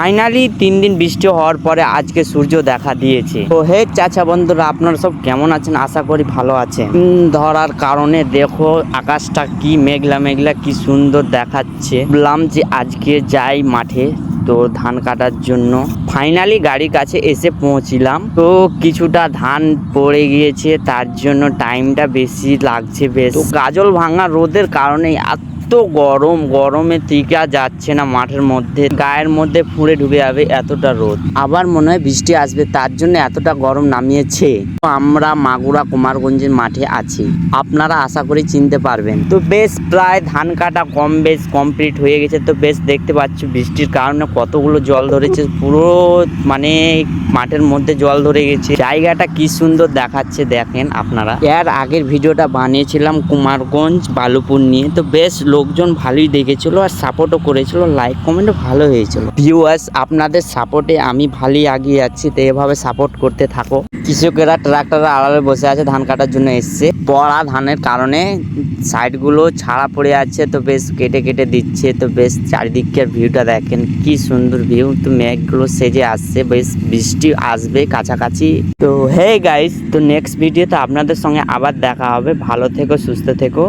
Finally তিন দিন বৃষ্টি হওয়ার পরে আজকে সূর্য দেখা দিয়েছে। তো হে চাচা বন্ধুরা, আপনারা সব কেমন আছেন? আশা করি ভালো আছেন। ধরার কারণে দেখো, আকাশটা কি মেঘলা মেঘলা, কি সুন্দর দেখাচ্ছে। বললাম যে আজকে যাই মাঠে, তো ধান কাটার জন্য। ফাইনালি গাড়ির কাছে এসে পৌঁছিলাম। তো কিছুটা ধান পড়ে গিয়েছে, তার জন্য টাইমটা বেশি লাগছে বেশ। গাজল ভাঙা রোদের কারণে এত গরম, গরমে টিকা যাচ্ছে না মাঠের মধ্যে। গায়ের মধ্যে ফুঁড়ে ঢুকে যাবে এতটা রোদ। আবার মনে হয় বৃষ্টি আসবে, তার জন্য এতটা গরম নামিয়েছে। আমরা মাগুরা কুমারগঞ্জের মাঠে আছি। আপনারা আশা করি চিনতে পারবেন। তো বেশ, প্রায় ধান কাটা কম বেশ কমপ্লিট হয়ে গেছে। তো বেশ দেখতে পাচ্ছ বৃষ্টির কারণে কতগুলো জল ধরেছে। পুরো মানে মাঠের মধ্যে জল ধরে গেছে। জায়গাটা কি সুন্দর দেখাচ্ছে দেখেন আপনারা। এর আগের ভিডিওটা বানিয়েছিলাম কুমারগঞ্জ, বালুপুর নিয়ে। তো বেশ লোকজন ভালোই দেখেছিল আর সাপোর্টও করেছিল লাইক কমেন্টও ভালো হয়েছিল। ভিউয়ার্স আপনাদের সাপোর্টে আমি ভালোই এগিয়ে যাচ্ছি, তো এভাবে সাপোর্ট করতে থাকো। কৃষকেরা ট্রাক্টরের আড়ালে বসে আছে, ধান কাটার জন্য এসছে। পড়া ধানের কারণে সাইডগুলো ছাড়া পড়ে আছে, তো বেশ কেটে কেটে দিচ্ছে, তো বেশ চারিদিকের ভিউটা দেখেন, কি সুন্দর ভিউ তো মেঘগুলো সেজে আসছে, বেশ বৃষ্টি আসবে কাছাকাছি। তো হে গাইস তো নেক্সট ভিডিওতে আপনাদের সঙ্গে আবার দেখা হবে। ভালো থেকো, সুস্থ থেকো।